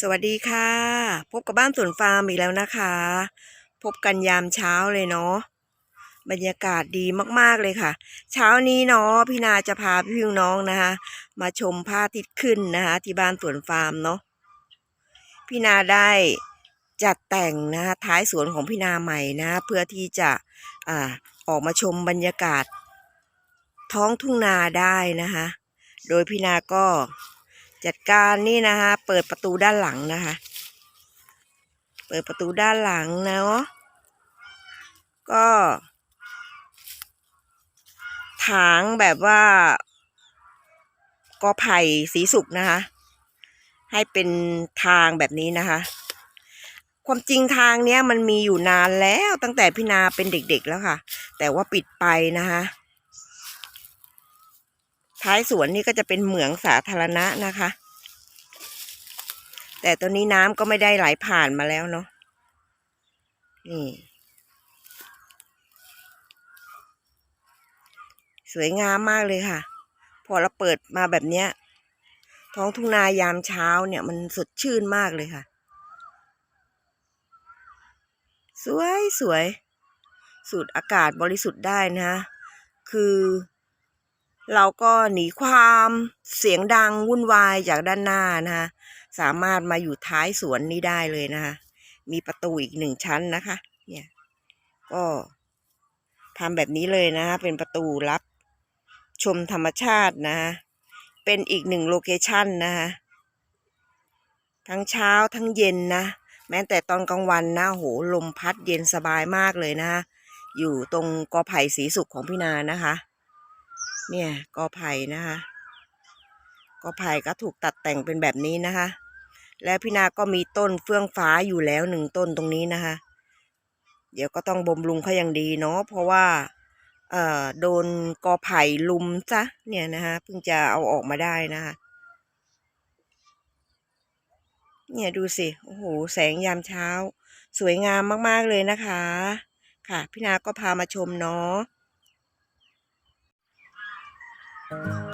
สวัสดีค่ะ พบกับบ้านสวนฟาร์มอีกแล้วนะคะ พบกันยามเช้าเลยเนาะบรรยากาศดีมากๆเลยค่ะ เช้านี้เนาะพี่นาจะพาพี่พี่น้องนะคะ มาชมพระอาทิตย์ขึ้นนะคะ ที่บ้านสวนฟาร์มเนาะพี่นาได้จัดแต่งนะคะท้ายสวนของพี่นาใหม่นะเพื่อที่จะอ่าออกมาชมบรรยากาศท้องทุ่งนาได้นะคะ โดยพี่นาก็ จัดการนี่นะคะเปิดประตูด้านหลังนะคะ เปิดประตูด้านหลังเนาะก็ถางแบบว่ากอไผ่สีสุกนะคะ ให้เป็นทางแบบนี้นะคะ ความจริงทางเนี้ยมันมีอยู่นานแล้วตั้งแต่พี่นาเป็นเด็กๆแล้วค่ะ แต่ว่าปิดไปนะคะ ท้ายสวนนี่ก็จะเป็นเหมืองสาธารณะนะคะ แต่ตอนนี้น้ำก็ไม่ได้ไหลผ่านมาแล้วเนาะนี่สวยงามมากเลยค่ะ พอเราเปิดมาแบบเนี้ย ท้องทุ่งนายามเช้าเนี่ยมันสดชื่นมากเลยค่ะ สวยสวย สูดอากาศบริสุทธิ์ได้นะ คือ เราก็หนีความเสียงดังวุ่นวายจากด้านหน้านะคะสามารถมาอยู่ท้ายสวนนี้ได้เลยนะคะมีประตูอีกหนึ่งชั้นนะคะ เนี่ยก็ทำแบบนี้เลยนะคะเป็นประตูรับชมธรรมชาตินะคะเป็นอีกหนึ่งโลเคชันนะคะทั้งเช้าทั้งเย็นนะ แม้แต่ตอนกลางวันนะโหลมพัดเย็นสบายมากเลยนะคะอยู่ตรงกอไผ่สีสุกของพี่นานะคะ เนี่ยกอไผ่นะคะกอไผ่ก็ถูกตัดแต่งเป็นแบบนี้นะคะ และพี่นาก็มีต้นเฟื่องฟ้าอยู่แล้วหนึ่งต้นตรงนี้นะคะ เดี๋ยวก็ต้องบ่มรุงเขาอย่างดีเนาะเพราะว่าเอ่อโดนกอไผ่ลุมซะเนี่ยนะคะเพิ่งจะเอาออกมาได้นะคะเนี่ยดูสิโอ้โหแสงยามเช้า สวยงามมากๆเลยนะคะ ค่ะพี่นาก็พามาชมเนาะ Thank you.